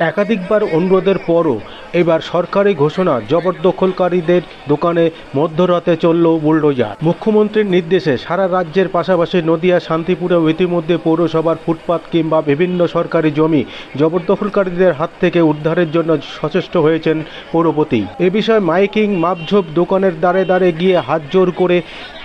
একাধিকবার অনুরোধের পরও এবার সরকারি ঘোষণা জবরদখলকারীদের দোকানে মধ্যরাতে চলল বুলডোজার। মুখ্যমন্ত্রীর নির্দেশে সারা রাজ্যের পাশাপাশি নদিয়া, শান্তিপুরেও ইতিমধ্যে পৌরসভার ফুটপাত কিংবা বিভিন্ন সরকারি জমি জবরদখলকারীদের হাত থেকে উদ্ধারের জন্য সচেষ্ট হয়েছেন পৌরপতি। এ বিষয়ে মাইকিং, মাপঝোপ, দোকানের দ্বারে দ্বারে গিয়ে হাত জোর করে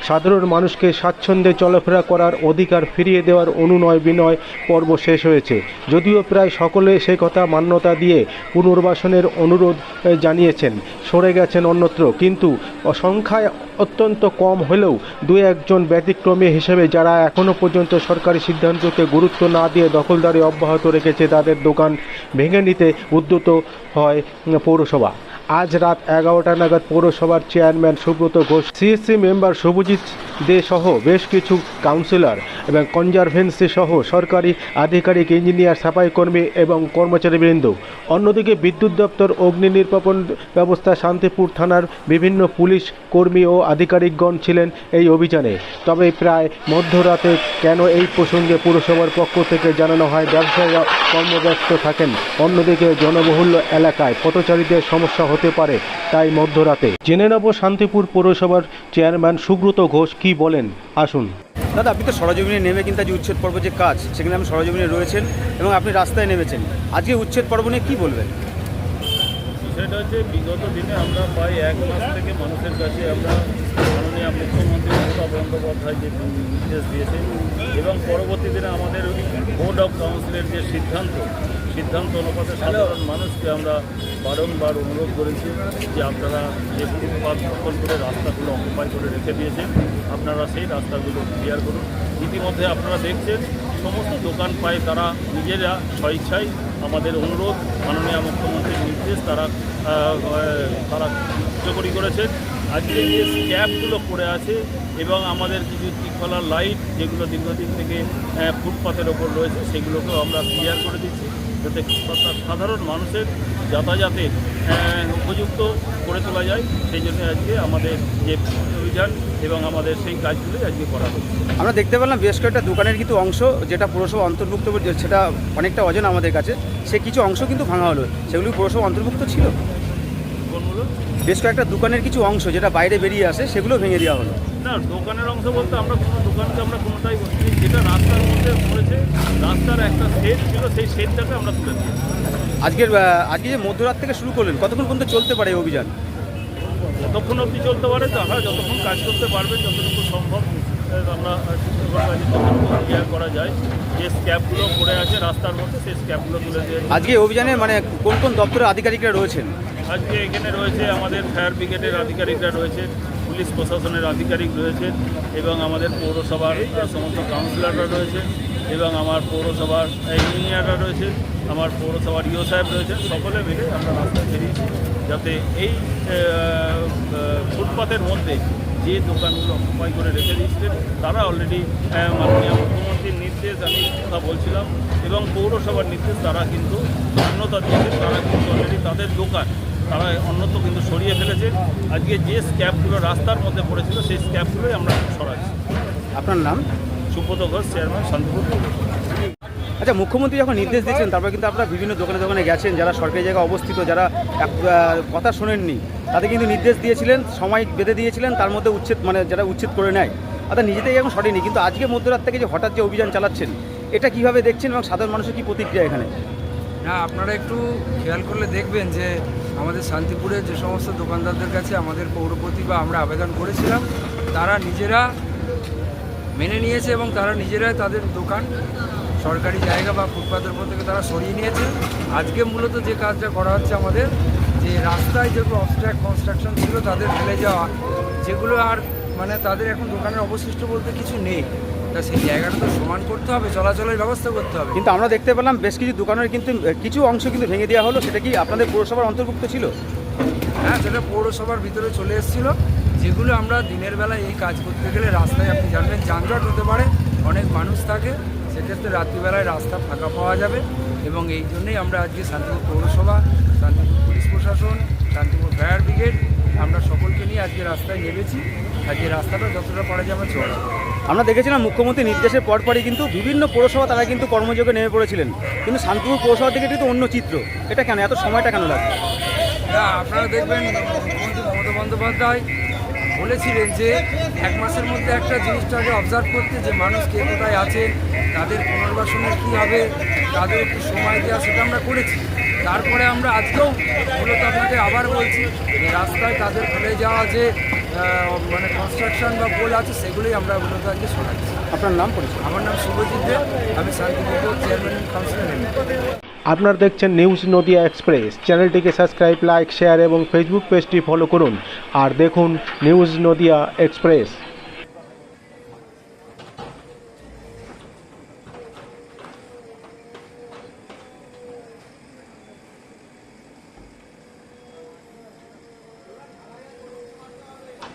সাধারণ মানুষকে স্বাচ্ছন্দ্যে চলাফেরা করার অধিকার ফিরিয়ে দেওয়ার অনুনয় বিনয় পর্ব শেষ হয়েছে। যদিও প্রায় সকলে সে কথা মান্যতা দিয়ে পুনর্বাসনের অনুরোধ এ, জানিয়েছেন। সরে গেছেন অন্যত্র কিন্তু সংখ্যায় অত্যন্ত কম হলেও দু একজন ব্যতিক্রমী হিসেবে যারা এখনও পর্যন্ত সরকারি সিদ্ধান্তকে গুরুত্ব না দিয়ে দখলদারি অব্যাহত রেখেছে তাদের দোকান ভেঙে নিতে উদ্যত হয় পৌরসভা। আজ রাত এগারোটা নাগাদ পৌরসভার chairman Subrata Ghosh, CSC member Subhajit De সহ বেশ কিছু কাউন্সিলর এবং কনজারভেন্সি সহ সরকারি আধিকারিক, ইঞ্জিনিয়ার সাফাই কর্মী এবং কর্মচারীবৃন্দ। অন্যদিকে বিদ্যুৎ দপ্তর, অগ্নি নির্বাপন ব্যবস্থা, শান্তিপুর থানার বিভিন্ন পুলিশ কর্মী ও আধিকারিকগণ ছিলেন এই অভিযানে। তবে প্রায় মধ্যরাতে কেন এই প্রসঙ্গে পুরসভার পক্ষ থেকে জানানো হয়, ব্যবসায়ীরা কর্মব্যস্ত থাকেন। অন্যদিকে জনবহুল্য এলাকায় পথচারীদের সমস্যা হতে পারে তাই মধ্যরাতে। জেনে নেব শান্তিপুর পৌরসভার চেয়ারম্যান সুব্রত ঘোষ কি বলেন। আসুন। দাদা আপনি তো সরজমিনে নেমে কিন্তু আজ উচ্ছেদ পর্ব যে কাজ সেখানে আপনি সরজমিনে রয়েছেন এবং আপনি রাস্তায় নেমেছেন। আজকে উচ্ছেদ পর্ব নিয়ে কী বলবেন? বিষয়টা হচ্ছে বিগত দিনে আমরা প্রায় এক মাস থেকে মানুষের কাছে আমরা মাননীয় মুখ্যমন্ত্রী মমতা বন্দ্যোপাধ্যায় যে নির্দেশ দিয়েছেন এবং পরবর্তী দিনে আমাদের বোর্ড অফ কাউন্সিলের যে সিদ্ধান্ত সিদ্ধান্ত অনুপাতে সাধারণ মানুষকে আমরা বারংবার অনুরোধ করেছি যে আপনারা যে ফুটপাত দখল করে রাস্তাগুলো অকুপাই করে রেখে দিয়েছেন আপনারা সেই রাস্তাগুলো ক্লিয়ার করুন। ইতিমধ্যে আপনারা দেখছেন সমস্ত দোকান পায় তারা নিজেরা স্বইচ্ছায় আমাদের অনুরোধ মাননীয় মুখ্যমন্ত্রীর নির্দেশ তারা তারা কার্যকরী করেছেন। আজকে যে স্ক্যাপগুলো পড়ে আছে এবং আমাদের কিছু ত্রিফলার লাইট যেগুলো দীর্ঘদিন থেকে আহ, ফুটপাতের ওপর রয়েছে সেগুলোকেও আমরা ক্লিয়ার করে দিচ্ছি। যাতে সাধারণ মানুষের যাতায়াতের উপযুক্ত করে তোলা যায় সেই জন্য আজকে আমাদের যে অভিযান এবং আমাদের সেই কাজগুলোই আজকে করা হচ্ছে। আমরা দেখতে পেলাম বেশ কয়েকটা দোকানের কিন্তু অংশ যেটা পুরসভা অন্তর্ভুক্ত সেটা অনেকটা অজন আমাদের কাছে। সে কিছু অংশ কিন্তু ভাঙা হলো। সেগুলি পুরসভা অন্তর্ভুক্ত ছিল? কোনগুলো? বেশ কয়েকটা দোকানের কিছু অংশ যেটা বাইরে বেরিয়ে আসে সেগুলো ভেঙে দেওয়া হলো। না দোকানের অংশ বলতে আমরা কোনো দোকানকে আমরা কোনোটাই বলিনি যেটা রাস্তার মধ্যে পড়েছে রাস্তার একটা শেড ছিল সেই শেডটাকে আমরা তুলে দিয়েছি। আজকের আজকে যে মধ্যরাত থেকে শুরু করলেন কতক্ষণ পর্যন্ত চলতে পারে এই অভিযান? যতক্ষণ অবধি চলতে পারে তারা যতক্ষণ কাজ করতে পারবে যতটুকু সম্ভব আমরা করা যায়। যে স্ক্যাপগুলো পড়ে আছে রাস্তার মধ্যে সেই স্ক্যাপগুলো তুলে দিয়ে আজকে অভিযানে মানে কোন কোন দপ্তরের আধিকারিকরা রয়েছেন? আজকে এখানে রয়েছে আমাদের ফায়ার ব্রিগেডের আধিকারিকরা রয়েছে, পুলিশ প্রশাসনের আধিকারিক রয়েছে এবং আমাদের পৌরসভার সমস্ত কাউন্সিলররা রয়েছে এবং আমার পৌরসভার ইঞ্জিনিয়াররা রয়েছে, আমার পৌরসভার ইও সাহেব রয়েছে, সকলে মিলে আমরা রাস্তায় বেরিয়েছি যাতে এই ফুটপাতের মধ্যে যে দোকানগুলো অকুপাই করে রেখে দিয়েছিলেন তারা অলরেডি মাননীয় মুখ্যমন্ত্রীর নির্দেশ, আমি কথা বলছিলাম এবং পৌরসভার নির্দেশ, তারা কিন্তু মান্যতা দিয়েছেন তারা কিন্তু অলরেডি তাদের দোকান তারা অন্যত্র কিন্তু সরিয়ে ফেলেছে। আজকে যে স্ক্যাপগুলো রাস্তার মধ্যে পড়েছিল সেই স্ক্যাপগুলোই আমরা সরাচ্ছি। আপনার নাম? সুব্রত ঘোষ চেয়ারম্যান শান্তিপুর। আচ্ছা মুখ্যমন্ত্রী যখন নির্দেশ দিয়েছেন তারপর কিন্তু আপনারা বিভিন্ন দোকানে দোকানে গেছেন যারা সরকারি জায়গায় অবস্থিত যারা কথা শোনেননি তাদের কিন্তু নির্দেশ দিয়েছিলেন সময় বেঁধে দিয়েছিলেন তার মধ্যে উচ্ছেদ মানে যারা উচ্ছেদ করে নেয়। অর্থাৎ নিজে থেকে এখন সরেনি কিন্তু আজকে মধ্যরাত থেকে যে হঠাৎ যে অভিযান চালাচ্ছেন এটা কীভাবে দেখছেন এবং সাধারণ মানুষের কী প্রতিক্রিয়া এখানে? না আপনারা একটু খেয়াল করলে দেখবেন যে আমাদের শান্তিপুরের যে সমস্ত দোকানদারদের কাছে আমাদের পৌরপতি বা আমরা আবেদন করেছিলাম, তারা নিজেরা মেনে নিয়েছে এবং তারা নিজেরাই তাদের দোকান সরকারি জায়গা বা ফুটপাতের উপর থেকে তারা সরিয়ে নিয়েছে। আজকে মূলত যে কাজটা করা হচ্ছে আমাদের, যে রাস্তায় যেগুলো অবস্ট্রাক্ট কনস্ট্রাকশন ছিল তাদের ফেলে যাওয়া, যেগুলো আর মানে তাদের এখন দোকানের অবশিষ্ট বলতে কিছু নেই। তা সেই জায়গাটা তো সমান করতে হবে চলাচলের ব্যবস্থা করতে হবে। কিন্তু আমরা দেখতে পেলাম বেশ কিছু দোকানের কিন্তু কিছু অংশ কিন্তু ভেঙে দেওয়া হলো সেটা কি আপনাদের পৌরসভার অন্তর্ভুক্ত ছিল? হ্যাঁ সেটা পৌরসভার ভিতরে চলে এসেছিল। যেগুলো আমরা দিনের বেলায় এই কাজ করতে গেলে রাস্তায় আপনি জানবেন যানজট হতে পারে অনেক মানুষ থাকে সেক্ষেত্রে রাত্রিবেলায় রাস্তা ফাঁকা পাওয়া যাবে এবং এই জন্যই আমরা আজকে শান্তিপুর পৌরসভা শান্তিপুর পুলিশ প্রশাসন শান্তিপুর ফায়ার ব্রিগেড আমরা সকলকে নিয়ে আজকে রাস্তায় নেমেছি। আজকে রাস্তাটা যতটা পারা যায় আমরা চড়া আমরা দেখেছিলাম মুখ্যমন্ত্রী নির্দেশের পরপরই কিন্তু বিভিন্ন পৌরসভা তারা কিন্তু কর্মযোগে নেমে পড়েছিলেন। কিন্তু শান্তিপুর পৌরসভা থেকে কিন্তু অন্য চিত্র। এটা কেন? এত সময়টা কেন লাগবে না আপনারা দেখবেন মুখ্যমন্ত্রী মমতা বন্দ্যোপাধ্যায় বলেছিলেন যে এক মাসের মধ্যে একটা জিনিসটাকে অবজার্ভ করতে যে মানুষ কে কোথায় আছে তাদের পুনর্বাসনের কী হবে তাদের একটু সময় দেওয়া সেটা আমরা করেছি। তারপরে আমরা আজকেও মূলত আপনাদের আবার বলছি যে রাস্তায় তাদের ফেলে যাওয়া যে মানে কনস্ট্রাকশন বা পোল আছে সেগুলোই আমরা মূলত আজকে শোনাচ্ছি। আপনার নাম পরিচয়? আমার নাম শুভজিৎ দেব আমি শান্তিপুর চেয়ারম্যান কাউন্সিলর আপনারা দেখছেন নিউজ নদিয়া এক্সপ্রেস চ্যানেলটিকে সাবস্ক্রাইব লাইক শেয়ার এবং ফেসবুক পেজটি ফলো করুন। আর দেখুন নিউজ নদিয়া এক্সপ্রেস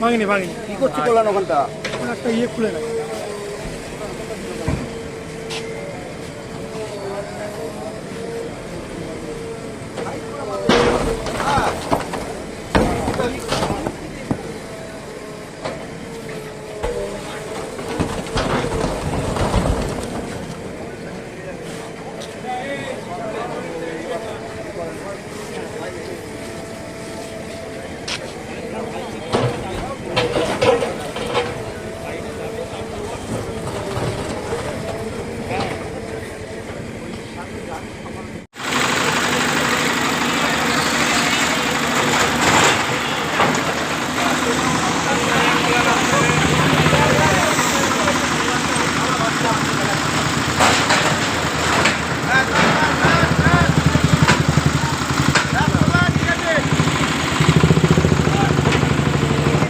ভাঙিনি ভাঙিনি। কি করছি বললেন ওখানটা? একটা ইয়ে খুলে নেয়